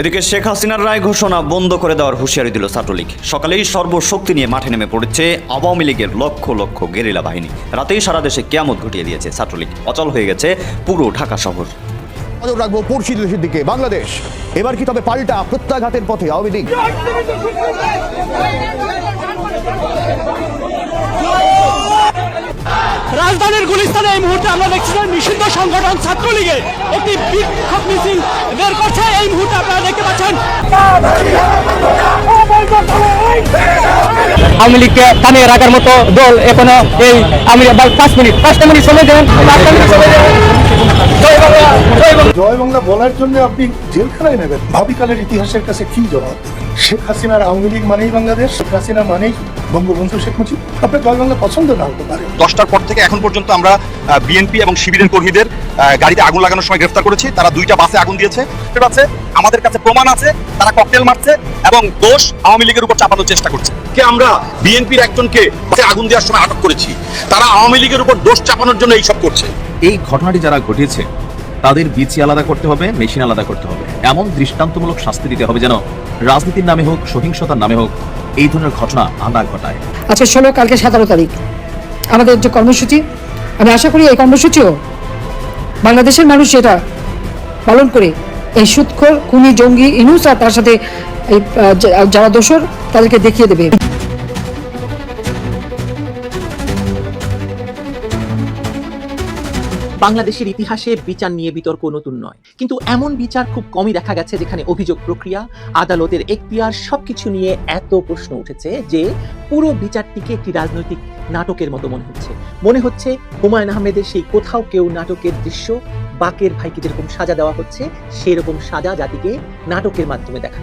এদিকে শেখ হাসিনার রায় ঘোষণা বন্ধ করে দেওয়ার হুঁশিয়ারি দিল ছাত্রলীগ। সকালেই সর্বশক্তি নিয়ে মাঠে নেমে পড়েছে আওয়ামী লীগের লক্ষ লক্ষ গেরিলা বাহিনী। রাতেই সারা দেশে কেয়ামত ঘটিয়ে দিয়েছে ছাত্রলীগ। অচল হয়ে গেছে পুরো ঢাকা শহর। নজর রাখব পড়শি দেশের দিকে, বাংলাদেশ। এবার কি তবে পাল্টা প্রত্যাঘাতের পথে আওয়ামী লীগ? রাজধানীর গুলিস্তানে এই মুহূর্তে আমরা দেখছি যে নিষিদ্ধ সংগঠন ছাত্রলীগের একটি বিক্ষোভ মিছিল বের করছে। এই মুহূর্তে আপনারা দেখতে পাচ্ছেন আওয়ামী লীগকে থামিয়ে রাখার মতো দল এখনও এই আমি পাঁচ মিনিট পাঁচটা মিনিট সময় দেবেন। পাঁচটা মিনিট সময় দেবেন। জয় বাংলা বলার জন্য আপনি জেলখানায় নেবেন। ভাবিকালের ইতিহাসের কাছে কি জবাব দেবেন? শেখ হাসিনার আওয়ামী লীগ মানেই বাংলাদেশ শেখ হাসিনা মানেই বঙ্গবন্ধু শেখ মুজিব। আপনার জয় বাংলা পছন্দ না হতে পারে। দশটার পর থেকে এখন পর্যন্ত আমরা বিএনপি এবং শিবিরের কর্মীদের গাড়িতে আগুন লাগানোর সময় গ্রেফতার করেছি। তারা দুইটা বাসে আগুন দিয়েছে। আছে আমাদের কাছে প্রমাণ আছে তারা ককটেল মারছে এবং দোষ আওয়ামী লীগের উপর চাপানোর চেষ্টা করছে। কে আমরা বিএনপির একজনকে বাসে আগুন দেওয়ার সময় আটক করেছি তারা আওয়ামী লীগের উপর দোষ চাপানোর জন্য এইসব করছে। এই ঘটনাটি যারা ঘটিয়েছে তাদের বিচি আলাদা করতে হবে, মেশিন আলাদা করতে হবে। এমন দৃষ্টান্তমূলক শাস্তি দিতে হবে যেন রাজনীতির নামে হোক, সহিংসতার নামে হোক, এই ধরনের ঘটনা আনা ঘটায়। আচ্ছা ষোলো কালকে সতেরো তারিখ। আমাদের যে কর্মসূচি, আমি আশা করি এই কর্মসূচিও বাংলাদেশের মানুষ এটা পালন করে, এই সুৎখর, খুনি, জঙ্গি, ইনুস আর তার সাথে যারা দোষর, তাদেরকে দেখিয়ে দেবে। বাংলাদেশের ইতিহাসে বিচার নিয়ে বিতর্ক নতুন নয়। কিন্তু এমন বিচার খুব কমই দেখা গেছে যেখানে অভিযোগ প্রক্রিয়া, আদালতের এখতিয়ার সবকিছু নিয়ে এত প্রশ্ন উঠেছে যে পুরো বিচারটিকে একটি রাজনৈতিক নাটকের মতো মনে হচ্ছে। মনে হচ্ছে হুমায়ুন আহমেদের সেই কোথাও কেউ নাটকের দৃশ্য, বাকের ভাইকে যেরকম সাজা দেওয়া হচ্ছে, সেরকম সাজা জাতিকে নাটকের মাধ্যমে দেখা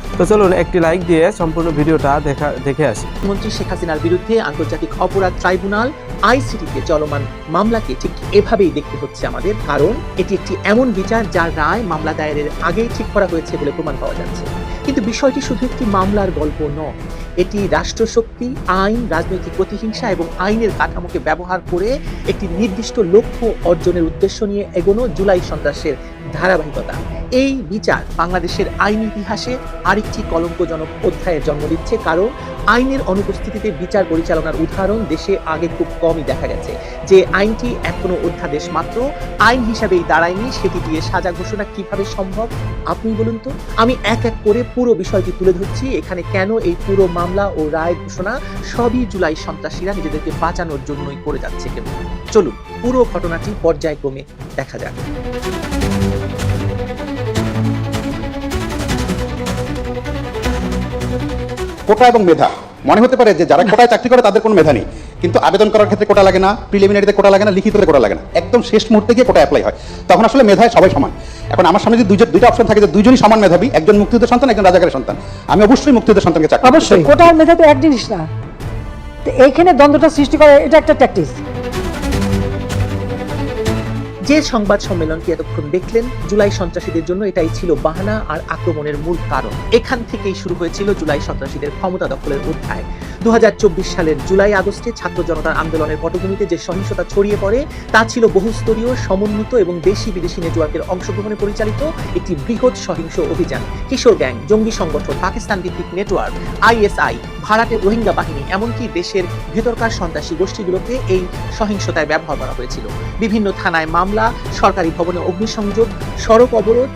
তো চলুন একটি লাইক দিয়ে সম্পূর্ণ ভিডিওটা দেখা, দেখে আসি। মন্ত্রী শেখ হাসিনার বিরুদ্ধে আন্তর্জাতিক অপরাধ ট্রাইব্যুনাল, আইসিটিতে চলমান মামলাকে ঠিক এভাবেই দেখতে হচ্ছে আমাদের, কারণ এটি একটি এমন বিচার যার রায় মামলা দায়েরের আগেই ঠিক করা হয়েছে বলে প্রমাণ পাওয়া যাচ্ছে। কিন্তু বিষয়টি শুধু একটি মামলার গল্প নয় এটি রাষ্ট্রশক্তি, আইন, রাজনৈতিক প্রতিহিংসা এবং আইনের কাঠামোকে ব্যবহার করে একটি নির্দিষ্ট লক্ষ্য অর্জনের উদ্দেশ্য নিয়ে এগোনো জুলাই সন্ত্রাসের ধারাবাহিকতা। এই বিচার বাংলাদেশের আইন ইতিহাসে আরেকটি কলঙ্কজনক অধ্যায়ের জন্ম দিচ্ছে, কারণ আইনের অনুপস্থিতিতে বিচার পরিচালনার উদাহরণ দেশে আগে খুব কমই দেখা গেছে। যে আইনটি এখনও অধ্যাদেশ মাত্র, আইন হিসাবেই দাঁড়ায়নি, সেটি দিয়ে সাজা ঘোষণা কীভাবে সম্ভব? আপনি বলুন তো। আমি এক এক করে পুরো বিষয়টি তুলে ধরছি। এখানে কেন এই পুরো মামলা ও রায় ঘোষণা? সবই জুলাই সন্ত্রাসীরা নিজেদেরকে বাঁচানোর জন্যই করে যাচ্ছে কেন চলুন, পুরো ঘটনাটি পর্যায়ক্রমে দেখা যাক। কোটা এবং মেধা। মনে হতে পারে যে যারা কোটায় চাকরি করে তাদের কোনো মেধা নেই। কিন্তু আবেদন করার ক্ষেত্রে কোটা লাগে না প্রিলিমিনারিতে কোটা লাগে না লিখিততে কোটা লাগে না। একদম শেষ মুহূর্তে গিয়ে কোটা অ্যাপ্লাই হয়। তখন আসলে মেধায় সবাই সমান। এখন আমার সামনে যদি দুইজন দুইটা অপশন থাকে যে দুজনই সমান মেধাবী একজন মুক্তিযুদ্ধের সন্তান একজন রাজাকারের সন্তান। আমি অবশ্যই মুক্তিযুদ্ধের সন্তানকে চাকরি অবশ্যই। কোটা আর মেধা তো এক জিনিস না। তো এইখানে দ্বন্দ্বটা সৃষ্টি করে এটা একটা ট্যাকটিস যে সংবাদ সম্মেলনটি এতক্ষণ দেখলেন, জুলাই সন্ত্রাসীদের জন্য এটাই ছিল বাহানা আর আক্রমণের মূল কারণ। এখান থেকেই শুরু হয়েছিল জুলাই সন্ত্রাসীদের ক্ষমতা দখলের অধ্যায়। দু হাজার চব্বিশ সালের জুলাই আগস্টে ছাত্র জনতার আন্দোলনের পটভূমিতে যে সহিংসতা ছড়িয়ে পড়ে, তা ছিল বহুস্তরীয়, সমন্বিত এবং দেশি বিদেশি নেটওয়ার্কের অংশগ্রহণে পরিচালিত একটি বৃহৎ সহিংস অভিযান। কিশোর গ্যাং, জঙ্গি সংগঠন, পাকিস্তান ভিত্তিক নেটওয়ার্ক, আইএসআই ভাড়াটে রোহিঙ্গা বাহিনী, এমনকি দেশের ভেতরকার সন্ত্রাসী গোষ্ঠীগুলোকে এই সহিংসতায় ব্যবহার করা হয়েছিল। বিভিন্ন থানায় মামলা, সরকারি ভবনে অগ্নিসংযোগ, সড়ক অবরোধ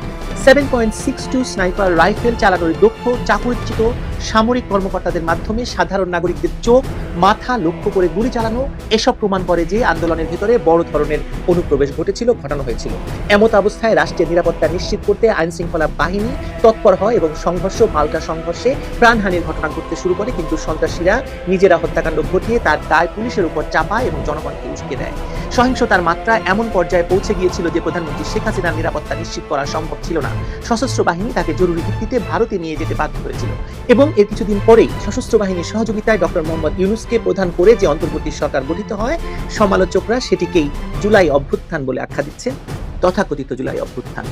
seven point six two sniper rifle চালানোর দক্ষ, চাকুরিচ্যুত সামরিক কর্মকর্তাদের মাধ্যমে সাধারণ নাগরিকদের চোখ, মাথা লক্ষ্য করে গুলি চালানো, এসব প্রমাণ করে যে আন্দোলনের ভিতরে বড় ধরনের অনুপ্রবেশ ঘটেছিল, ঘটানো হয়েছিল। এমত অবস্থায় রাষ্ট্রের নিরাপত্তা নিশ্চিত করতে আইন শৃঙ্খলা বাহিনী তৎপর হয় এবং সংঘর্ষ, পাল্টা সংঘর্ষে প্রাণহানির ঘটনা ঘটতে শুরু করে, কিন্তু সন্ত্রাসীরা নিজেরা হত্যাকাণ্ড ঘটিয়ে তার দায় পুলিশের উপর চাপায় এবং জনগণকে উস্কে দেয়। সহিংসতার মাত্রা এমন পর্যায়ে পৌঁছে গিয়েছিল যে প্রধানমন্ত্রী শেখ হাসিনার নিরাপত্তা নিশ্চিত করা সম্ভব ছিল না। সশস্ত্র বাহিনী তাকে জরুরি ভিত্তিতে ভারতে নিয়ে যেতে বাধ্য হয়েছিল এবং এর কিছুদিন পরেই সশস্ত্র বাহিনীর সহযোগিতায় ডক্টর মোহাম্মদ ইউনুসকে প্রধান করে যে অন্তর্বর্তী সরকার গঠিত হয়, সমালোচকরা সেটিকেই জুলাই অভ্যুত্থান বলে আখ্যা দিচ্ছেন, তথাকথিত জুলাই অভ্যুত্থান।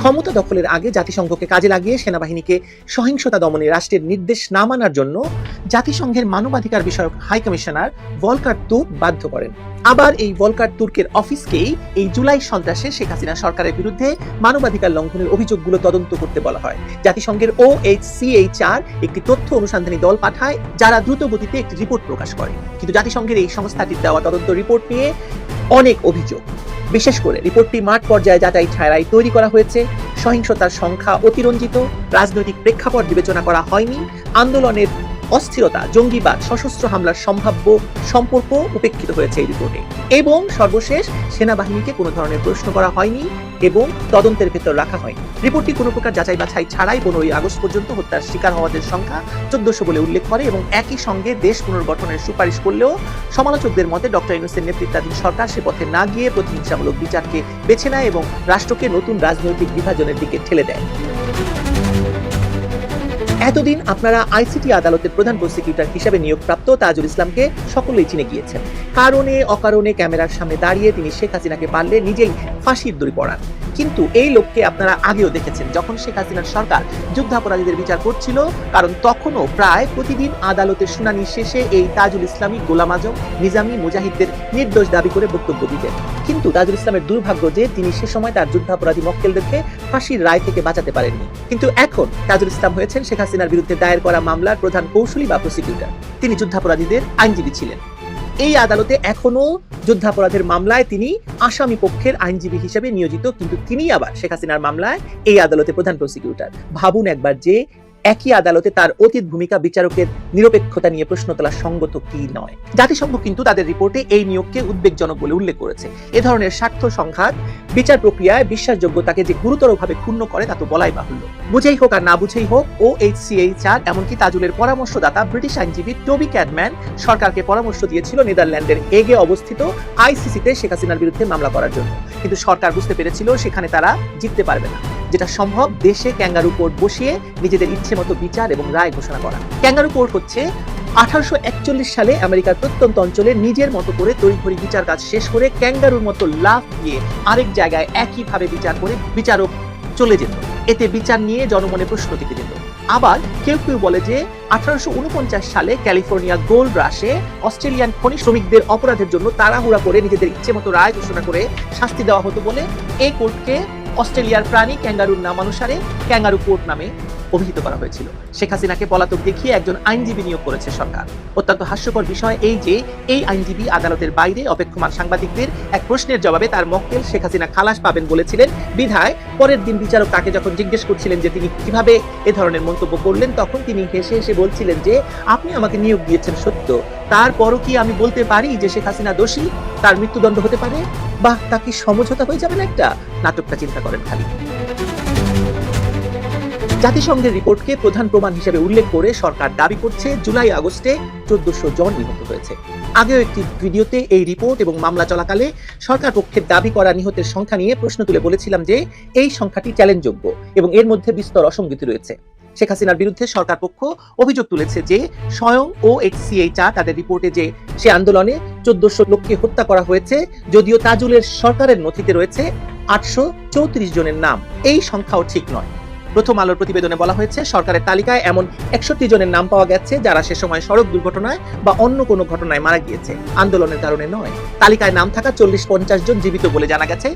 ক্ষমতা দখলের আগে জাতিসংঘকে কাজে লাগিয়ে সেনাবাহিনীকে সহিংসতা দমনে রাষ্ট্রের নির্দেশ না মানার জন্য জাতিসংঘের মানবাধিকার বিষয়ক হাই কমিশনার ভলকার তুর্ক বাধ্য করেন। আবার এই ভলকার তুর্কের অফিসকেই এই জুলাই সন্ত্রাসে শেখ হাসিনা সরকারের বিরুদ্ধে মানবাধিকার লঙ্ঘনের অভিযোগগুলো তদন্ত করতে বলা হয়। জাতিসংঘের ও এইচ সিএইচআর একটি তথ্য অনুসন্ধানী দল পাঠায়, যারা দ্রুত গতিতে একটি রিপোর্ট প্রকাশ করে। কিন্তু জাতিসংঘের এই সংস্থাটির দেওয়া তদন্ত রিপোর্ট নিয়ে অনেক অভিযোগ। বিশেষ করে রিপোর্টটি মাঠ পর্যায়ে যাচাই ছাড়াই তৈরি করা হয়েছে। সহিংসতার সংখ্যা অতিরঞ্জিত। রাজনৈতিক প্রেক্ষাপট বিবেচনা করা হয়নি। আন্দোলনের অস্থিরতা, জঙ্গিবাদ, সশস্ত্র হামলার সম্ভাব্য সম্পর্ক উপেক্ষিত হয়েছে এই রিপোর্টে। এবং সর্বশেষ সেনাবাহিনীকে কোনো ধরনের প্রশ্ন করা হয়নি এবং তদন্তের ভেতর রাখা হয়নি। রিপোর্টটি কোনো প্রকার যাচাই বাছাই ছাড়াই পনেরোই আগস্ট পর্যন্ত হত্যার শিকার হওয়াদের সংখ্যা চোদ্দশো বলে উল্লেখ করে এবং একই সঙ্গে দেশ পুনর্গঠনের সুপারিশ করলেও সমালোচকদের মতে ডক্টর ইউনুসের নেতৃত্বাধীন সরকার সে পথে না গিয়ে প্রতিহিংসামূলক বিচারকে বেছে নেয় এবং রাষ্ট্রকে নতুন রাজনৈতিক বিভাজনের দিকে ঠেলে দেয়। এতদিন আপনারা আইসিটি আদালতের প্রধান প্রসিকিউটর হিসেবে নিয়োগপ্রাপ্ত তাজুল ইসলামকে সকলেই চিনে গিয়েছেন। কারণে, অকারণে ক্যামেরার সামনে দাঁড়িয়ে তিনি শেখ হাসিনাকে পারলে নিজেই ফাঁসির দড়ি পড়ান কিন্তু এই লোককে আপনারা আগেও দেখেছেন, যখন শেখ হাসিনার সরকার যুদ্ধাপরাধীদের বিচার করছিল, কারণ তখনও প্রায় প্রতিদিন আদালতের শুনানি শেষে এই তাজুল ইসলামী গোলাম আজম, নিজামী মুজাহিদদের নির্দোষ দাবি করে বক্তব্য দিতেন। কিন্তু তাজুল ইসলামের দুর্ভাগ্য যে, তিনি সে সময় তার যুদ্ধাপরাধী মক্কেলদেরকে ফাঁসির রায় থেকে বাঁচাতে পারেননি। কিন্তু এখন তাজুল ইসলাম হয়েছেন শেখ হাসিনার বিরুদ্ধে দায়ের করা মামলার প্রধান কৌশলী বা প্রসিকিউটর তিনি যুদ্ধাপরাধীদের আইনজীবী ছিলেন। এই আদালতে এখনও যুদ্ধাপরাধের মামলায় তিনি আসামি পক্ষের আইনজীবী হিসেবে নিয়োজিত, কিন্তু তিনি আবার শেখ হাসিনার মামলায় এই আদালতে প্রধান প্রসিকিউটর ভাবুন একবার যে একই আদালতে তার অতীত ভূমিকা বিচারকের নিরপেক্ষতা নিয়ে প্রশ্ন তোলা সঙ্গত কি নয়? জাতিসংঘ কিন্তু তাদের রিপোর্টে এই নিয়োগকে উদ্বেগজনক বলে উল্লেখ করেছে। এ ধরনের স্বার্থ সংঘাত, বিচার প্রক্রিয়ায় বিশ্বাসযোগ্যতাকে যে গুরুতরভাবে ক্ষুণ্ণ করে তা তো বলাই বাহুল্য। বুঝেই হোক আর না বুঝেই হোক O H C H R এমনকি তাজুলের পরামর্শদাতা, ব্রিটিশ আইনজীবী টবি ক্যাডম্যান সরকারকে পরামর্শ দিয়েছিল নেদারল্যান্ডের এগে অবস্থিত আইসিসিতে শেখ হাসিনার বিরুদ্ধে মামলা করার জন্য। কিন্তু সরকার বুঝতে পেরেছিল সেখানে তারা জিততে পারবে না। যেটা সম্ভব, দেশে ক্যাঙ্গারু কোর্ট বসিয়ে নিজেদের ইচ্ছে মতো বিচার এবং রায় ঘোষণা করা। ক্যাঙ্গারু কোর্ট হচ্ছে আঠারোশো একচল্লিশ সালে আমেরিকার প্রত্যন্ত অঞ্চলে নিজের মতো করে তড়িঘড়ি বিচার কাজ শেষ করে ক্যাঙ্গারুর মতো লাভ দিয়ে আরেক জায়গায় একইভাবে বিচার করে বিচারক চলে যেত। এতে বিচার নিয়ে জনমনে প্রশ্ন থেকে যেত। আবার কেউ কেউ বলে যে আঠারোশো উনপঞ্চাশ সালে ক্যালিফোর্নিয়া গোল্ড রাশে অস্ট্রেলিয়ান খনি শ্রমিকদের অপরাধের জন্য তাড়াহুড়া করে নিজেদের ইচ্ছে মতো রায় ঘোষণা করে শাস্তি দেওয়া হতো বলে এই কোর্টকে অস্ট্রেলিয়ার প্রাণী ক্যাঙ্গারুর নামানুসারে ক্যাঙ্গারু কোর্ট নামে অভিহিত করা হয়েছিল। শেখ হাসিনাকে পলাতক দেখিয়ে একজন আইনজীবী নিয়োগ করেছে সরকার। অত্যন্ত হাস্যকর বিষয় এই যে, এই আইনজীবী আদালতের বাইরে অপেক্ষমান সাংবাদিকদের এক প্রশ্নের জবাবে তার মক্কেল শেখ হাসিনা খালাস পাবেন বলেছিলেন। বিধায় পরের দিন বিচারক তাকে যখন জিজ্ঞেস করছিলেন যে তিনি কীভাবে এ ধরনের মন্তব্য করলেন, তখন তিনি হেসে হেসে বলছিলেন যে, আপনি আমাকে নিয়োগ দিয়েছেন সত্য। তারপরও কি আমি বলতে পারি যে শেখ হাসিনা দোষী? তার মৃত্যুদণ্ড হতে পারে? বা তা কি সমঝোতা হয়ে যাবে না একটা? নাটকটা চিন্তা করেন খালি জাতিসংঘের রিপোর্টকে প্রধান প্রমাণ হিসেবে উল্লেখ করে সরকার দাবি করছে, জুলাই আগস্টে চোদ্দশো জন নিহত হয়েছে। আগেও একটি ভিডিওতে এই রিপোর্ট এবং মামলা চলাকালে সরকার পক্ষের দাবি করা নিহতের সংখ্যা নিয়ে প্রশ্ন তুলে বলেছিলাম যে, এই সংখ্যাটি চ্যালেঞ্জযোগ্য এবং এর মধ্যে বিস্তর অসঙ্গতি রয়েছে। শেখ হাসিনার বিরুদ্ধে সরকার পক্ষ অভিযোগ তুলেছে যে, স্বয়ং ও এইচসিএইচআর তাদের রিপোর্টে যে, সে আন্দোলনে চোদ্দশো লোককে হত্যা করা হয়েছে, যদিও তাজুলের সরকারের নথিতে রয়েছে আটশো চৌত্রিশ জনের নাম। এই সংখ্যাও ঠিক নয়। প্রথম আলোর প্রতিবেদনে বলা হয়েছে, সরকারের তালিকায় এমন একষট্টি জনের নাম পাওয়া গেছে যারা সে সময় সড়ক দুর্ঘটনায় বা অন্য কোনো ঘটনায় মারা গিয়েছে। আন্দোলনের কারণে নয়। তালিকায় নাম থাকা চল্লিশ পঞ্চাশ জন জীবিত বলে জানা গেছে।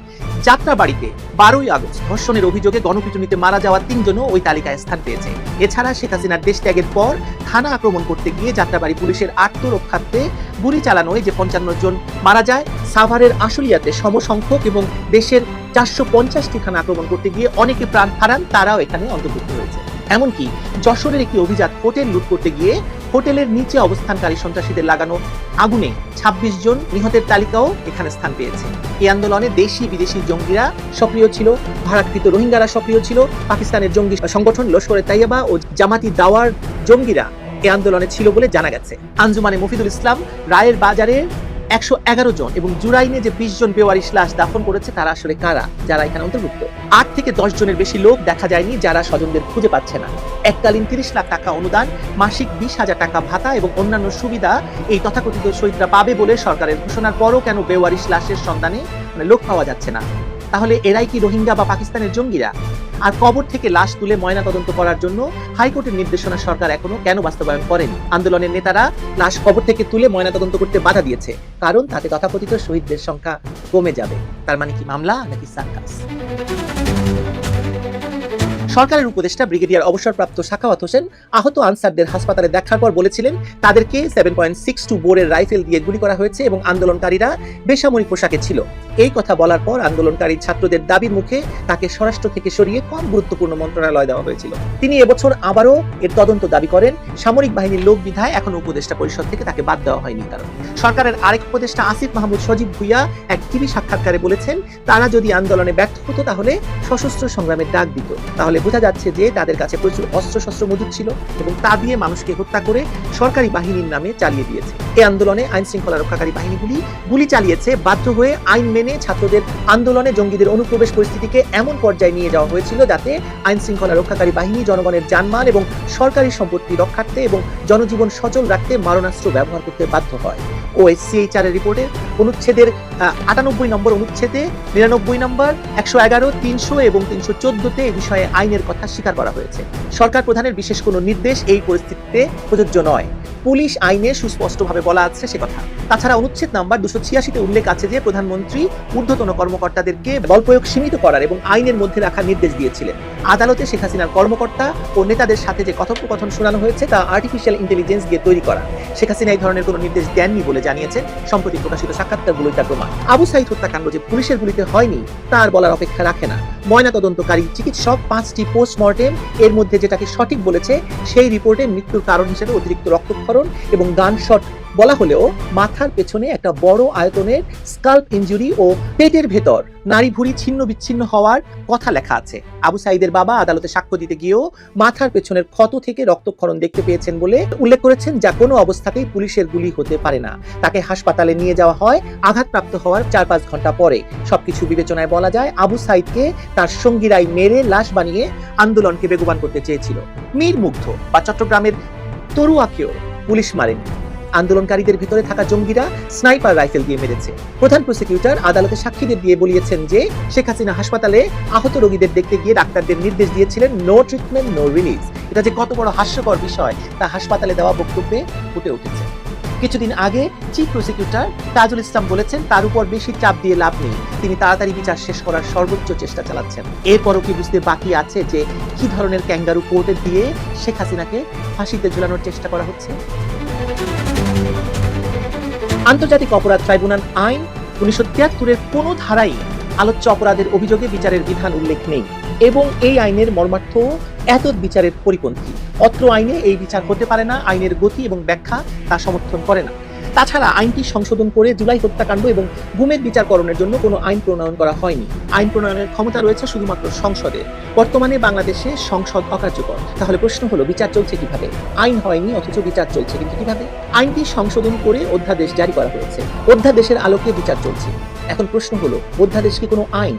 যাত্রাবাড়িতে বারোই আগস্ট ধর্ষণের অভিযোগে গণপিটুনিতে মারা যাওয়া তিনজনও ওই তালিকায় স্থান পেয়েছে। এছাড়া শেখ হাসিনার দেশ ত্যাগের পর থানা আক্রমণ করতে গিয়ে যাত্রাবাড়ি পুলিশের আত্মরক্ষার্থে গুলি চালানোয় যে পঞ্চান্ন জন মারা যায়, সাভারের আশুলিয়াতে সমসংখ্যক এবং দেশের চারশো পঞ্চাশটি থানা আক্রমণ করতে গিয়ে অনেকে প্রাণ হারান, তারাও এখানে অন্তর্ভুক্ত হয়েছে। এমনকি যশোরের একটি অভিযান হোটেল লুট করতে গিয়ে হোটেলের নিচে অবস্থানকারী সন্ত্রাসীদের লাগানো আগুনে ২৬ জন নিহতের তালিকাও এখানে স্থান পেয়েছে। এই আন্দোলনে দেশি বিদেশি জঙ্গিরা সক্রিয় ছিল ভাড়াকৃত রোহিঙ্গারা সক্রিয় ছিল, পাকিস্তানের জঙ্গি সংগঠন লস্করে তাইয়াবা ও জামাতি দাওয়ার জঙ্গিরা এই আন্দোলনে ছিল বলে জানা গেছে। আঞ্জুমানে মফিদুল ইসলাম, রায়ের বাজারে একশো এগারো জন এবং জুরাইনে যে বিশ জন বেওয়ারিশ লাশ দাফন করেছে, তারা আসলে কারা? যারা এখানে অন্তর্ভুক্ত। আট থেকে দশ জনের বেশি লোক দেখা যায়নি যারা স্বজনদের খুঁজে পাচ্ছে না। এককালীন তিরিশ লাখ টাকা অনুদান, মাসিক বিশ হাজার টাকা ভাতা এবং অন্যান্য সুবিধা এই তথাকথিত শহীদরা পাবে বলে সরকারের ঘোষণার পরও কেন বেওয়ারিশ লাশের সন্ধানে মানে লোক পাওয়া যাচ্ছে না? তাহলে এরাই কি রোহিঙ্গা বা পাকিস্তানের জঙ্গিরা? আর কবর থেকে লাশ তুলে ময়না তদন্ত করার জন্য হাইকোর্টের নির্দেশনা সরকার এখনও কেন বাস্তবায়ন করেনি? আন্দোলনের নেতারা লাশ কবর থেকে তুলে ময়না তদন্ত করতে বাধা দিয়েছে। কারণ তাতে তথাকথিত শহীদদের সংখ্যা কমে যাবে। তার মানে কি মামলা নাকি সার্কাস? সরকারের উপদেষ্টা ব্রিগেডিয়ার অবসরপ্রাপ্ত সাখাওয়াত হোসেন আহত আনসারদের হাসপাতালে দেখার পর বলেছিলেন, তাদেরকে সেভেন পয়েন্ট সিক্স টু বোরের রাইফেল দিয়ে গুলি করা হয়েছে এবং আন্দোলনকারীরা বেসামরিক পোশাকে ছিল। এই কথা বলার পর আন্দোলনকারী ছাত্রদের দাবির মুখে তাকে স্বরাষ্ট্র থেকে সরিয়ে কম গুরুত্বপূর্ণ মন্ত্রণালয় দেওয়া হয়েছিল। তিনি এবছর আবারও এর তদন্ত দাবি করেন, সামরিক বাহিনীর লোক বিধায় এখনও উপদেষ্টা পরিষদ থেকে তাকে বাদ দেওয়া হয়নি কারণ। সরকারের আরেক উপদেষ্টা আসিফ মাহমুদ সজীব ভুইয়া এক টিভি সাক্ষাৎকারে বলেছেন, তারা যদি আন্দোলনে ব্যর্থ হতো তাহলে সশস্ত্র সংগ্রামের ডাক দিত। তাহলে বোঝা যাচ্ছে যে তাদের কাছে প্রচুর অস্ত্রশস্ত্র মজুদ ছিল এবং তা দিয়ে মানুষকে হত্যা করে সরকারি বাহিনীর নামে চালিয়ে দিয়েছে। এই আন্দোলনে আইন শৃঙ্খলা রক্ষাকারী বাহিনীগুলি গুলি চালিয়েছে, বাধ্য হয়ে আইন মেনে ছাত্রদের আন্দোলনে জঙ্গিদের অনুপ্রবেশ পরিস্থিতিকে এমন পর্যায়ে নিয়ে যাওয়া হয়েছিল যাতে আইন শৃঙ্খলা রক্ষাকারী বাহিনী জনগণের জানমাল এবং সরকারি সম্পত্তি রক্ষার্থে এবং জনজীবন সচল রাখতে মারণাস্ত্র ব্যবহার করতে বাধ্য হয়। ও এর রিপোর্টের অনুচ্ছেদের আটানব্বই নম্বর অনুচ্ছেদে নিরানব্বই নম্বর, একশো এগারো, তিনশো এবং তিনশো চোদ্দতে এই বিষয়ে আইনের কথা স্বীকার করা হয়েছে। সরকার প্রধানের বিশেষ কোনো নির্দেশ এই পরিস্থিতিতে প্রযোজ্য নয়। পুলিশ আইনে সুস্পষ্টভাবে বলা আছে সে কথা। তাছাড়া অনুচ্ছেদ নাম্বার দুশো ছিয়াশিতে উল্লেখ আছে যে প্রধানমন্ত্রী ঊর্ধ্বতন কর্মকর্তাদেরকে বল প্রয়োগ সীমিত করার এবং আইনের মধ্যে রাখার নির্দেশ দিয়েছিলেন। আদালতে শেখ হাসিনার কর্মকর্তা ও নেতাদের সাথে যে কথোপকথন শোনানো হয়েছে তা আর্টিফিশিয়াল ইন্টেলিজেন্স দিয়ে তৈরি করা। শেখ হাসিনা এই ধরনের কোনো নির্দেশ দেননি বলে জানিয়েছেন সম্প্রতি প্রকাশিত সাক্ষাৎকারগুলোই তার প্রমাণ। আবু সাইদ হত্যাকাণ্ড যে পুলিশের গুলিতে হয়নি, তার বলার অপেক্ষা রাখে না। ময়না তদন্তকারী চিকিৎসক পাঁচটি পোস্টমর্টেম, এর মধ্যে যেটাকে সঠিক বলেছে, সেই রিপোর্টে মৃত্যুর কারণ হিসেবে অতিরিক্ত রক্তক্ষরণ এবং গান শট বলা হলেও মাথার পেছনে একটা বড় আয়তনের স্কাল্প ইঞ্জুরি ও পেটের ভেতর নারী ভুঁড়ি ছিন্ন বিচ্ছিন্ন হওয়ার কথা লেখা আছে। আবু সাইদের বাবা আদালতে সাক্ষ্য দিতে গিয়েও মাথার পেছনের ক্ষত থেকে রক্তক্ষরণ দেখতে পেয়েছেন বলে উল্লেখ করেছেন, যা কোনো অবস্থাতেই পুলিশের গুলি হতে পারে না। তাকে হাসপাতালে নিয়ে যাওয়া হয় আঘাতপ্রাপ্ত হওয়ার চার পাঁচ ঘণ্টা পরে। সবকিছু বিবেচনায় বলা যায়, আবু সাইদকে তার সঙ্গীরাই মেরে লাশ বানিয়ে আন্দোলনকে বেগবান করতে চেয়েছিল। মীর মুগ্ধ বা চট্টগ্রামের তরুয়াকেও পুলিশ মারেনি। আন্দোলনকারীদের ভিতরে থাকা জঙ্গিরা স্নাইপার রাইফেল দিয়ে মেরেছে। প্রধান প্রসিকিউটর আদালতে সাক্ষীদের দিয়ে বলিয়েছেন যে, শেখ হাসিনা হাসপাতালে আহত রোগীদের দেখতে গিয়ে ডাক্তারদের নির্দেশ দিয়েছিলেন নো ট্রিটমেন্ট নো রিলিজ এটা যে কত বড় হাস্যকর বিষয়, তা হাসপাতালে দেওয়া বক্তব্যে ফুটে উঠেছে। কিছুদিন আগে চিফ প্রসিকিউটর তাজুল ইসলাম বলেছেন, তার উপর বেশি চাপ দিয়ে লাভ নেই। তিনি তাড়াতাড়ি বিচার শেষ করার সর্বোচ্চ চেষ্টা চালাচ্ছেন। এরপরও কি বুঝতে বাকি আছে যে, কি ধরনের ক্যাঙ্গারু কোর্টে দিয়ে শেখ হাসিনাকে ফাঁসিতে ঝুলানোর চেষ্টা করা হচ্ছে? আন্তর্জাতিক অপরাধ ট্রাইব্যুনাল আইন উনিশশো তিয়াত্তরের কোনো ধারাই আলোচ্য অপরাধের অভিযোগে বিচারের বিধান উল্লেখ নেই। এবং এই আইনের মর্মার্থ এত বিচারের পরিপন্থী। অত্র আইনে এই বিচার হতে পারে না, আইনের গতি এবং ব্যাখ্যা তা সমর্থন করে না। তাছাড়া আইনটি সংশোধন করে জুলাই হত্যাকাণ্ড এবং গুমের বিচারকরণের জন্য কোনো আইন প্রণয়ন করা হয়নি। আইন প্রণয়নের ক্ষমতা রয়েছে শুধুমাত্র সংসদে। বর্তমানে বাংলাদেশে সংসদ অকার্যকর। তাহলে প্রশ্ন হলো, বিচার চলছে কীভাবে? আইন হয়নি, অথচ বিচার চলছে, কিন্তু কীভাবে? আইনটি সংশোধন করে অধ্যাদেশ জারি করা হয়েছে। অধ্যাদেশের আলোকে বিচার চলছে। এখন প্রশ্ন হলো, অধ্যাদেশ কি কোনো আইন?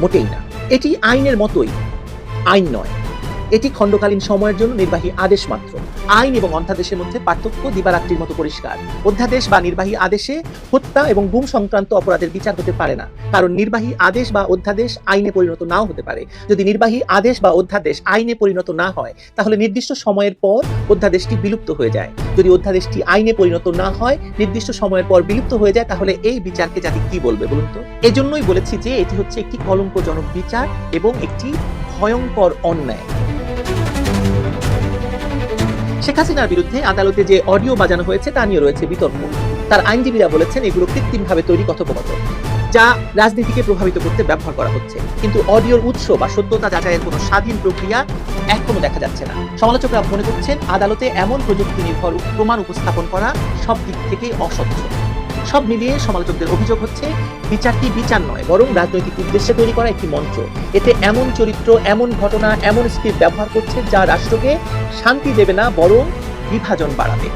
মোটেই না। এটি আইনের মতোই, আইন নয়। এটি খণ্ডকালীন সময়ের জন্য নির্বাহী আদেশ মাত্র। আইন এবং অধ্যাদেশের মধ্যে পার্থক্য দিবারাত্রির মতো পরিষ্কার। অধ্যাদেশ বা নির্বাহী আদেশে হত্যা এবং গুম সংক্রান্ত অপরাধের বিচার হতে পারে না, কারণ নির্বাহী আদেশ বা অধ্যাদেশ আইনে পরিণত নাও হতে পারে। যদি নির্বাহী আদেশ বা অধ্যাদেশ আইনে পরিণত না হয়, তাহলে নির্দিষ্ট সময়ের পর অধ্যাদেশটি বিলুপ্ত হয়ে যায়। যদি অধ্যাদেশটি আইনে পরিণত না হয়, নির্দিষ্ট সময়ের পর বিলুপ্ত হয়ে যায়, তাহলে এই বিচারকে জাতি কি বলবে বলুন তো? এজন্যই বলেছি যে, এটি হচ্ছে একটি কলঙ্কজনক বিচার এবং একটি ভয়ঙ্কর অন্যায়। শেখ হাসিনার বিরুদ্ধে আদালতে যে অডিও বাজানো হয়েছে তা নিয়ে রয়েছে বিতর্ক। তার আইনজীবীরা বলেছেন এগুলো কৃত্রিমভাবে তৈরি কথোপকথন, যা রাজনীতিকে প্রভাবিত করতে ব্যবহার করা হচ্ছে। কিন্তু অডিওর উৎস বা সত্যতা যাচাইয়ের কোনো স্বাধীন প্রক্রিয়া এখনও দেখা যাচ্ছে না। সমালোচকরা মনে করছেন আদালতে এমন প্রযুক্তি নির্ভর প্রমাণ উপস্থাপন করা সব দিক থেকেই অস্বচ্ছ সব মিলিয়ে সমালোচকদের অভিযোগ হচ্ছে বিচারটি বিচার নয়, বরং রাজনৈতিক উদ্দেশ্যে তৈরি করা একটি মঞ্চ এতে এমন চরিত্র, এমন ঘটনা, এমন স্ক্রিপ্ট ব্যবহার করছে যা রাষ্ট্রকে শান্তি দেবে না, বরং বিভাজন বাড়াবে।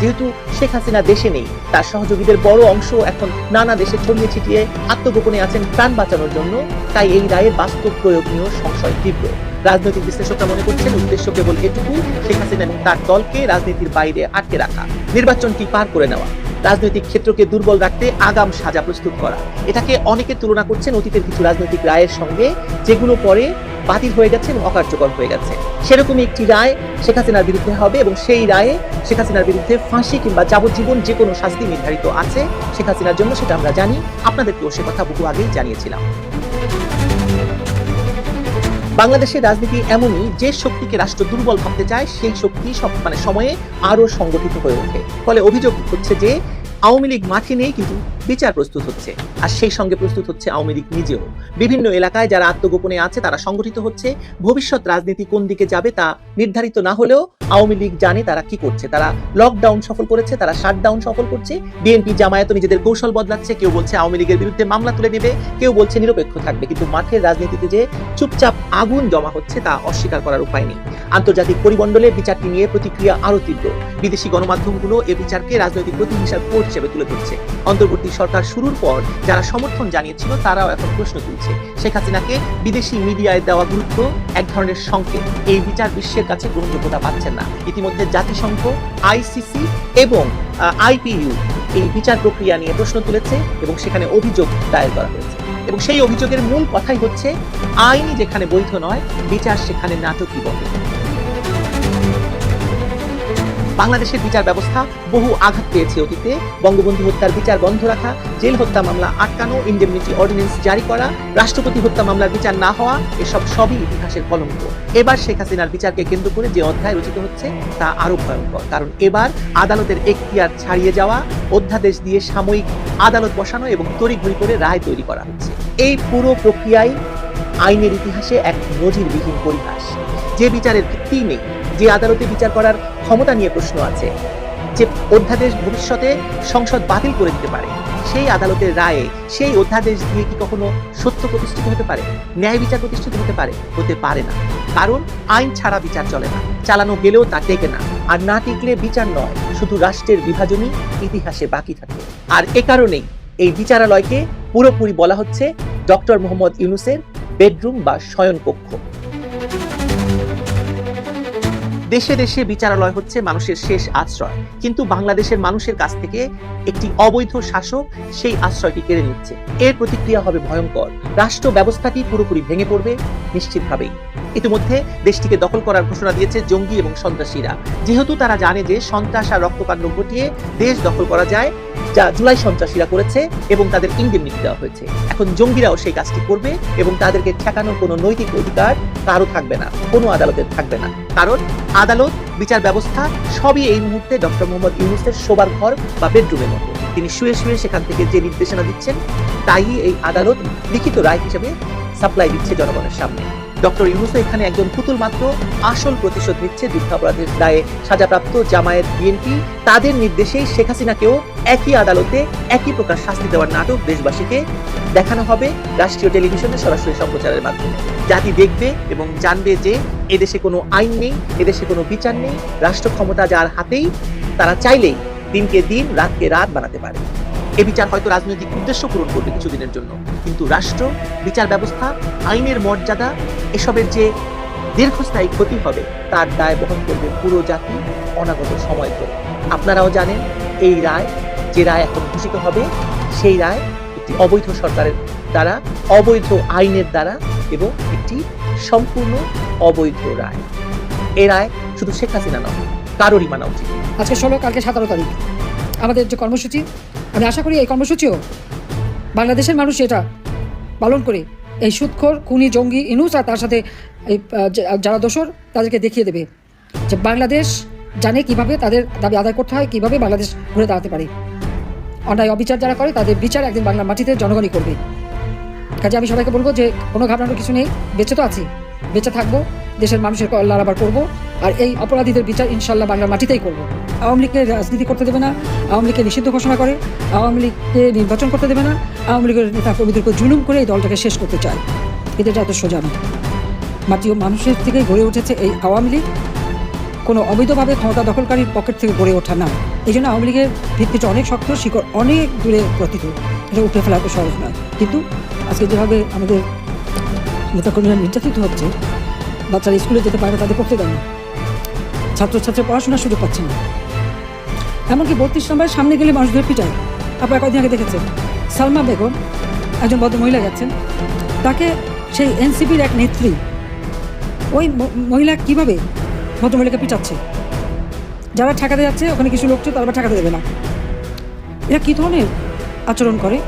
যেহেতু শেখ হাসিনা দেশে নেই, তার সহযোগীদের বড় অংশ এখন নানা দেশে ছড়িয়ে ছিটিয়ে আত্মগোপনে আছেন প্রাণ বাঁচানোর জন্য, তাই এই রায়ের বাস্তব প্রয়োগ নিয়েও সংশয় তীব্র। রাজনৈতিক বিশ্লেষকরা মনে করছেন, উদ্দেশ্য কেবল এটুকু, শেখ হাসিনা এবং তার দলকে রাজনীতির বাইরে আটকে রাখা, নির্বাচনটি পার করে নেওয়া। রাজনৈতিক ক্ষেত্রকে দুর্বল রাখতে আগাম সাজা প্রস্তুত করা। এটাকে অনেকে তুলনা করছেন অতীতের কিছু রাজনৈতিক রায়ের সঙ্গে, যেগুলো পরে বাতিল হয়ে গেছে এবং অকার্যকর হয়ে গেছে। সেরকমই একটি রায় শেখ হাসিনার বিরুদ্ধে হবে এবং সেই রায়ে শেখ হাসিনার বিরুদ্ধে ফাঁসি কিংবা যাবজ্জীবন যে কোনো শাস্তি নির্ধারিত আছে শেখ হাসিনার জন্য, সেটা আমরা জানি। আপনাদেরকেও সে কথা বহু আগেই জানিয়েছিলাম। বাংলাদেশের রাজনীতি এমনই, যে শক্তিকে রাষ্ট্র দুর্বল ভাবতে চায়, সেই শক্তি সব মানে সময়ে আরও সংগঠিত হয়ে ওঠে। ফলে অভিযোগ হচ্ছে যে, আওয়ামী লীগ মাঠে নেই কিন্তু বিচার প্রস্তুত হচ্ছে। আর সেই সঙ্গে প্রস্তুত হচ্ছে আওয়ামী লীগ নিজেও। বিভিন্ন এলাকায় যারা আত্মগোপনে আছে, তারা সংগঠিত হচ্ছে। ভবিষ্যৎ রাজনীতি কোন দিকে যাবে তা নির্ধারিত না হলেও আওয়ামী লীগ জানে তারা কি করছে। তারা লকডাউন সফল করেছে, তারা শাটডাউন সফল করছে। বিএনপি জামায়াত নিজেদের কৌশল বদলাচ্ছে। কেউ বলছে আওয়ামী লীগের বিরুদ্ধে মামলা তুলে নেবে, কেউ বলছে নিরপেক্ষ থাকবে। কিন্তু মাঠের রাজনীতিতে যে চুপচাপ আগুন জমা হচ্ছে তা অস্বীকার করার উপায় নেই। আন্তর্জাতিক পরিমণ্ডলে বিচারটি নিয়ে প্রতিক্রিয়া আরও তীব্র। বিদেশি গণমাধ্যমগুলো এ বিচারকে রাজনৈতিক প্রতিহিংসার কোর্ট হিসেবে তুলে ধরছে। অন্তর্বর্তী সরকার শুরুর পর যারা সমর্থন জানিয়েছিল, তারাও এখন প্রশ্ন তুলছে। শেখ হাসিনাকে বিদেশি মিডিয়ায় দেওয়া গুরুত্ব এক ধরনের সংকেত। এই বিচার বিশ্বের কাছে গ্রহণযোগ্যতা পাচ্ছেন না। ইতিমধ্যে জাতিসংঘ আইসিসি এবং আইপিইউ এই বিচার প্রক্রিয়া নিয়ে প্রশ্ন তুলেছে এবং সেখানে অভিযোগ দায়ের করা হয়েছে। এবং সেই অভিযোগের মূল কথাই হচ্ছে, আইনি যেখানে বৈধ নয়, বিচার সেখানে নাটকই বটে বাংলাদেশের বিচার ব্যবস্থা বহু আঘাত পেয়েছে অতীতে। বঙ্গবন্ধু হত্যার বিচার বন্ধ রাখা, জেল হত্যা মামলা আটকানো ইন্ডেমনিটি অর্ডিন্যান্স জারি করা, রাষ্ট্রপতি হত্যা মামলার বিচার না হওয়া, এসব সবই ইতিহাসের কলঙ্ক। এবার শেখ হাসিনার বিচারকে কেন্দ্র করে যে অধ্যায় রচিত হচ্ছে, তা আরও ভয়ঙ্কর। কারণ এবার আদালতের এখতিয়ার ছাড়িয়ে যাওয়া, অধ্যাদেশ দিয়ে সাময়িক আদালত বসানো এবং তড়িঘড়ি করে রায় তৈরি করা হচ্ছে। এই পুরো প্রক্রিয়ায় আইনের ইতিহাসে এক নজিরবিহীন পরিহাস। যে বিচারের ভিত্তি নেই যে আদালতে বিচার করার ক্ষমতা নিয়ে প্রশ্ন আছে, যে অধ্যাদেশ ভবিষ্যতে সংসদ বাতিল করে দিতে পারে, সেই আদালতের রায়ে সেই অধ্যাদেশ দিয়ে কি কখনো সত্য প্রতিষ্ঠিত হতে পারে, ন্যায় বিচার প্রতিষ্ঠিত হতে পারে হতে পারে না। কারণ আইন ছাড়া বিচার চলে না, চালানো গেলেও তা টেকে না, আর না টিকলে বিচার নয়, শুধু রাষ্ট্রের বিভাজনই ইতিহাসে বাকি থাকে। আর এ কারণেই এই বিচারালয়কে পুরোপুরি বলা হচ্ছে ডক্টর মোহাম্মদ ইউনুসের বেডরুম বা শয়নকক্ষ। দেশে দেশে বিচারালয় হচ্ছে মানুষের শেষ আশ্রয়। কিন্তু বাংলাদেশের মানুষের কাছ থেকে একটি অবৈধ শাসক সেই আশ্রয়টি কেড়ে নিচ্ছে। এর প্রতিক্রিয়া হবে ভয়ঙ্কর। রাষ্ট্র ব্যবস্থাটি পুরোপুরি ভেঙে পড়বে নিশ্চিতভাবেই। ইতিমধ্যে দেশটিকে দখল করার ঘোষণা দিয়েছে জঙ্গি এবং সন্ত্রাসীরা। যেহেতু তারা জানে যে সন্ত্রাস আর রক্তকাণ্ড ঘটিয়ে দেশ দখল করা যায়, যা জুলাই সন্ত্রাসীরা করেছে এবং তাদের ইন্ডেমনিটি দেওয়া হয়েছে। এখন জঙ্গিরাও সেই কাজটি করবে এবং তাদেরকে ঠেকানোর কোনো নৈতিক অধিকার কারও থাকবে না, কোনো আদালতের থাকবে না। কারণ আদালত, বিচার ব্যবস্থা, সবই এই মুহূর্তে ডক্টর মোহাম্মদ ইউনুসের শোবার ঘর বা বেডরুমের মতো। তিনি শুয়ে শুয়ে সেখান থেকে যে নির্দেশনা দিচ্ছেন, তাই এই আদালত লিখিত রায় হিসেবে সাপ্লাই দিচ্ছে জনগণের সামনে। ডক্টর ইউনুস এখানে একজন পুতুল মাত্র আসল প্রতিশোধ নিচ্ছে যুদ্ধাপরাধের দায়ে। সাজাপ্রাপ্ত জামায়াত বিএনপি তাদের নির্দেশেই শেখ হাসিনাকেও একই আদালতে একই প্রকার শাস্তি দেওয়ার নাটক দেশবাসীকে দেখানো হবে রাষ্ট্রীয় টেলিভিশনে সরাসরি সম্প্রচারের মাধ্যমে। জাতি দেখবে এবং জানবে যে এদেশে কোনো আইন নেই, এদেশে কোনো বিচার নেই, রাষ্ট্র ক্ষমতা যার হাতেই তারা চাইলেই দিনকে দিন, রাতকে রাত বানাতে পারে। এ বিচার হয়তো রাজনৈতিক উদ্দেশ্য পূরণ করবে কিছুদিনের জন্য। কিন্তু রাষ্ট্র, বিচার ব্যবস্থা, আইনের মর্যাদা, এসবের যে দীর্ঘস্থায়ী ক্ষতি হবে, তার দায় বহন করবে পুরো জাতি অনাগত সময় ধরে আপনারাও জানেন, এই রায় যে রায় এখন ঘোষিত হবে, সেই রায় একটি অবৈধ সরকারের দ্বারা, অবৈধ আইনের দ্বারা এবং একটি সম্পূর্ণ অবৈধ রায়। এ রায় শুধু শেখ হাসিনা নয়, কারোরই মানা উচিত আজকে ষোলো, কালকে সতেরো তারিখ। আমাদের যে কর্মসূচি আমি আশা করি এই কর্মসূচিও বাংলাদেশের মানুষ এটা পালন করে। এই সুৎখোর, খুনি, জঙ্গি, ইনুস আর তার সাথে এই যারা দোষর, তাদেরকে দেখিয়ে দেবে যে বাংলাদেশ জানে কীভাবে তাদের দাবি আদায় করতে হয়, কীভাবে বাংলাদেশ ঘুরে দাঁড়াতে পারে। অন্যায় অবিচার যারা করে, তাদের বিচার একদিন বাংলার মাটিতে জনগণই করবে। কাজে আমি সবাইকে বলব যে, কোনো ঘাবড়ানোর কিছু নেই, বেঁচে তো আছি। বেঁচে থাকব, দেশের মানুষের কল্যাণ আবার করব, আর এই অপরাধীদের বিচার ইনশাল্লাহ বাংলার মাটিতেই করব। আওয়ামী লীগকে রাজনীতি করতে দেবে না, আওয়ামী লীগকে নিষিদ্ধ ঘোষণা করে, আওয়ামী লীগকে নির্বাচন করতে দেবে না, আওয়ামী লীগের নেতা কর্মীদেরকে জুলুম করে এই দলটাকে শেষ করতে চায়। এটা এত সোজা না মাটি ও মানুষের থেকে গড়ে উঠেছে এই আওয়ামী লীগ। কোনো অবৈধভাবে ক্ষমতা দখলকারীর পকেট থেকে গড়ে ওঠা না। এই জন্য আওয়ামী লীগের ভিত্তিটা অনেক শক্ত শিকড় অনেক দূরে প্রতীত এটা উঠে ফেলা সহজ নয়। কিন্তু আজকে যেভাবে আমাদের নেতাকর্মীরা নির্যাতিত হচ্ছে। বাচ্চারা স্কুলে যেতে পারে তাদের পড়তে দেয়। না ছাত্রছাত্রী পড়াশোনার সুযোগ পাচ্ছে না। এমনকি বত্রিশ নম্বরের সামনে গেলে মানুষদের পিটায়। আপনারা কদিন আগে দেখেছেন? সালমা বেগম একজন ভদ্র মহিলা গেছেন তাকে সেই এনসিপির এক নেত্রী ওই মহিলা কীভাবে ভদ্রমহিলাকে পিটাচ্ছে? যারা ঠেকাতে যাচ্ছে ওখানে কিছু লোক ছিল, তারা ঠেকাতে দেবে না। এরা কী ধরনের আচরণ করে?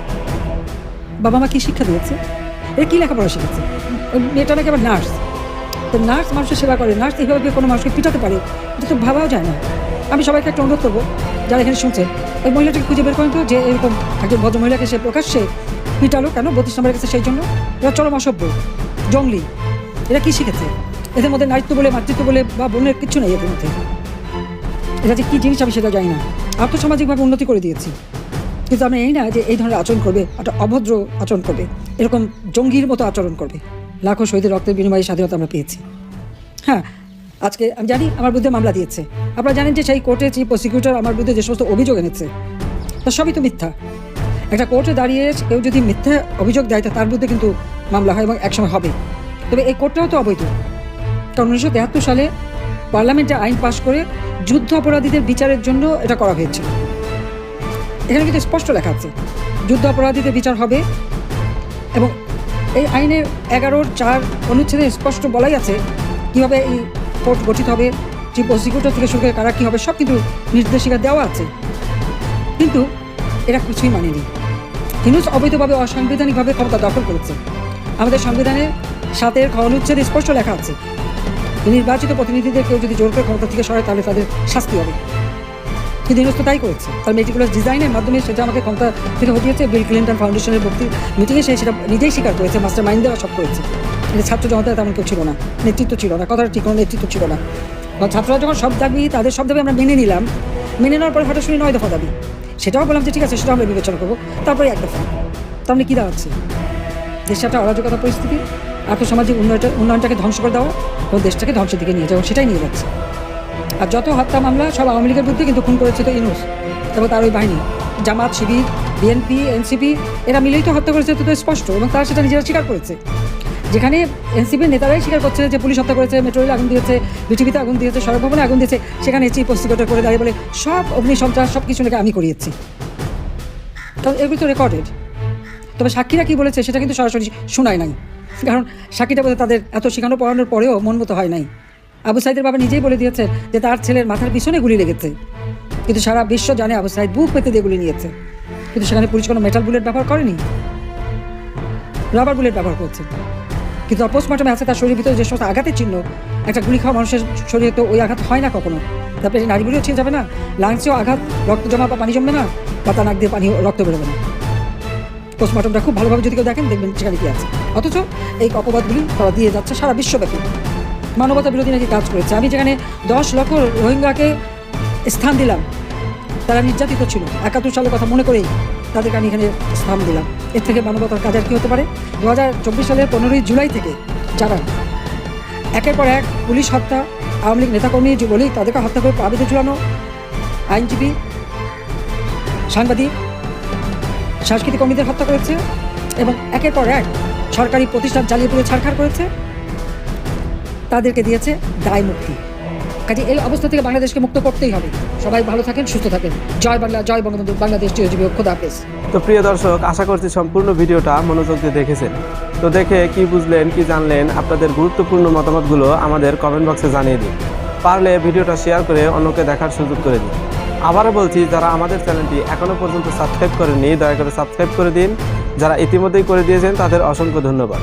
বাবা মা কি শিক্ষা দিয়েছে? এরা কী লেখাপড়া শিখেছে? মেয়েটা নাকি আবার নার্স? তো নার্স মানুষের সেবা করে, নার্স এইভাবে কোনো মানুষকে পিটাতে পারে, এটা তো ভাবাও যায় না। আমি সবাইকে একটা অনুরোধ করব, যারা এখানে শুনছেন ওই মহিলাটাকে খুঁজে বের করেন তো, যে এরকম একজন ভদ্র মহিলাকে সে প্রকাশ্যে পিটালো কেন, বত্রিশ নম্বরের কাছে সেই জন্য? এরা চরম অসভ্য, জঙ্গলি। এরা কি শিখেছে? এদের মধ্যে নারীত্ব বলে, মাতৃত্ব বলে বা বোনের কিছু নেই এদের মধ্যে। এটা যে কী জিনিস আমি সেটা জানি না। আর্থসামাজিকভাবে উন্নতি করে দিয়েছি। কিন্তু আমি এই না যে এই ধরনের আচরণ করবে, একটা অভদ্র আচরণ করবে, এরকম জঙ্গির মতো আচরণ করবে। লাখো শহীদের রক্তের বিনিময়ে স্বাধীনতা আমরা পেয়েছি। হ্যাঁ আজকে আমি জানি আমার বিরুদ্ধে মামলা দিয়েছে। আপনারা জানেন যে সেই কোর্টে চিফ প্রসিকিউটর আমার বিরুদ্ধে যে সমস্ত অভিযোগ এনেছে, তা সবই তো মিথ্যা। একটা কোর্টে দাঁড়িয়ে কেউ যদি মিথ্যা অভিযোগ দেয় তার বিরুদ্ধে কিন্তু মামলা হয় এবং একসময় হবে। তবে এই কোর্টটাও তো অবৈধ। কারণ উনিশশো তেহাত্তর সালে পার্লামেন্টে আইন পাশ করে যুদ্ধ অপরাধীদের বিচারের জন্য এটা করা হয়েছিল এখানে কিন্তু স্পষ্ট লেখা আছে, যুদ্ধ অপরাধীদের বিচার হবে এবং এই আইনের এগারোর চার অনুচ্ছেদে স্পষ্ট বলাই আছে কীভাবে এই কোর্ট গঠিত হবে চিফ প্রসিকিউটর থেকে শুরু করে কারা কী হবে, সব কিন্তু নির্দেশিকা দেওয়া আছে। কিন্তু এরা কিছুই মানেনি। হিনুস অবৈধভাবে অসাংবিধানিকভাবে ক্ষমতা দখল করেছে। আমাদের সংবিধানের সাতের অনুচ্ছেদে স্পষ্ট লেখা আছে, নির্বাচিত প্রতিনিধিদের কেউ যদি জোর করে ক্ষমতা থেকে সরায় তাহলে তাদের শাস্তি হবে। তো তাই করেছে। তার মেটিকুলার ডিজাইনের মাধ্যমে সেটা আমাকে ক্ষমতা থেকে হটিয়েছে বিল ক্লিন্টন ফাউন্ডেশনের ভর্তি মিটিংয়ে সে সেটা নিজেই স্বীকার করেছে মাস্টার মাইন্ড দেওয়া সব করেছে। কিন্তু ছাত্র জনতা তেমন কেউ ছিল না, নেতৃত্ব ছিল না, কথাটা ঠিক কোনো নেতৃত্ব ছিল না। কারণ ছাত্ররা যখন সব দাবি, তাদের সব দাবি আমরা মেনে নিলাম। মেনে নেওয়ার পরে হঠাৎ শুনি নয় দফা দাবি। সেটাও বললাম যে ঠিক আছে সেটা আমরা বিবেচনা করব। তারপরে এক দফা। মানে কী দাঁড়াচ্ছে? দেশে একটা অরাজকতা পরিস্থিতি, আর্থসামাজিক উন্নয়নটা উন্নয়নটাকে ধ্বংস করে দেওয়া ও দেশটাকে ধ্বংসের দিকে নিয়ে যাওয়া, সেটাই নিয়ে যাচ্ছে। আর যত হত্যা মামলা, সব আওয়ামী লীগের বিরুদ্ধে কিন্তু খুন করেছে তো ইনুস এবং তার ওই বাহিনী। জামাত, শিবির, বিএনপি, এনসিপি, এরা মিলেই তো হত্যা করেছে তো স্পষ্ট এবং তারা সেটা নিজেরা স্বীকার করেছে। যেখানে এনসিপির নেতারাই স্বীকার করছে যে পুলিশ হত্যা করেছে মেট্রো আগুন দিয়েছে, বিটিভিতে আগুন দিয়েছে, সড়ক ভবনে আগুন দিয়েছে, সেখানে চিফ প্রসিকিউটর করে দাঁড়িয়ে বলে, সব অগ্নিসন্ত্রাস সব কিছু নাকি আমি করিয়েছি। কারণ এগুলো তো রেকর্ডেড। তবে সাক্ষীরা কী বলেছে সেটা কিন্তু সরাসরি শোনায় নাই। কারণ সাক্ষীটা বলে তাদের এত শেখানো, পড়ানোর পরেও মন মতো হয় নাই। আবু সাইদের বাবা নিজেই বলে দিয়েছে যে তার ছেলের মাথার পিছনে গুলি লেগেছে। কিন্তু সারা বিশ্ব জানে আবু সাইদ বুক পেতে দিয়ে গুলি নিয়েছে। কিন্তু সেখানে পুলিশ কোনো মেটাল বুলেট ব্যবহার করেনি। রাবার বুলেট ব্যবহার করছে। কিন্তু পোস্টমর্টমে আছে তার শরীরের ভিতরে যে সমস্ত আঘাতের চিহ্ন, একটা গুলি খাওয়া মানুষের শরীরে তো ওই আঘাত হয় না কখনো। তারপরে নারীগুলিও ছিঁড়ে যাবে না, লাংসেও আঘাত, রক্ত জমা বা পানি জমবে না, বা তার নাক দিয়ে পানি রক্ত বেরোবে না। পোস্টমর্টমটা খুব ভালোভাবে যদি কেউ দেখেন, দেখবেন সেখানে কি আছে। অথচ এই অপবাদগুলি তারা দিয়ে যাচ্ছে সারা বিশ্বব্যাপী। মানবতা বিরোধী নাকি কাজ করেছে? আমি যেখানে দশ লক্ষ রোহিঙ্গাকে স্থান দিলাম, তারা নির্যাতিত ছিল। একাত্তর সালের কথা মনে করেই তাদেরকে আমি এখানে স্থান দিলাম। এর থেকে মানবতার কাজ আর কী হতে পারে? দু হাজার চব্বিশ সালের পনেরোই জুলাই থেকে যারা একের পর এক পুলিশ হত্যা, আওয়ামী লীগ নেতাকর্মী, যুবলীগ, তাদেরকে হত্যা করে পাবিতে ঝুলানো, আইনজীবী, সাংবাদিক, সাংস্কৃতিক কর্মীদের হত্যা করেছে এবং একের পর এক সরকারি প্রতিষ্ঠান চালিয়ে পুরো ছাড়খাড় করেছে। তাদেরকে দিয়েছে দায় মুক্তি। কাজে এই অবস্থা থেকে বাংলাদেশকে মুক্ত করতেই হবে। সবাই ভালো থাকেন, সুস্থ থাকেন। জয় বাংলা, জয় বঙ্গবন্ধু, বাংলাদেশ চিরজীবী খোদা হাফেজ। তো প্রিয় দর্শক, আশা করছি সম্পূর্ণ ভিডিওটা মনোযোগ দিয়ে দেখেছেন। তো দেখে কি বুঝলেন, কি জানলেন, আপনাদের গুরুত্বপূর্ণ মতামতগুলো আমাদের কমেন্ট বক্সে জানিয়ে দিন। পারলে ভিডিওটা শেয়ার করে অন্যকে দেখার সুযোগ করে দিন। আবারও বলছি, যারা আমাদের চ্যানেলটি এখনও পর্যন্ত সাবস্ক্রাইব করেননি, দয়া করে সাবস্ক্রাইব করে দিন। যারা ইতিমধ্যেই করে দিয়েছেন, তাদের অসংখ্য ধন্যবাদ।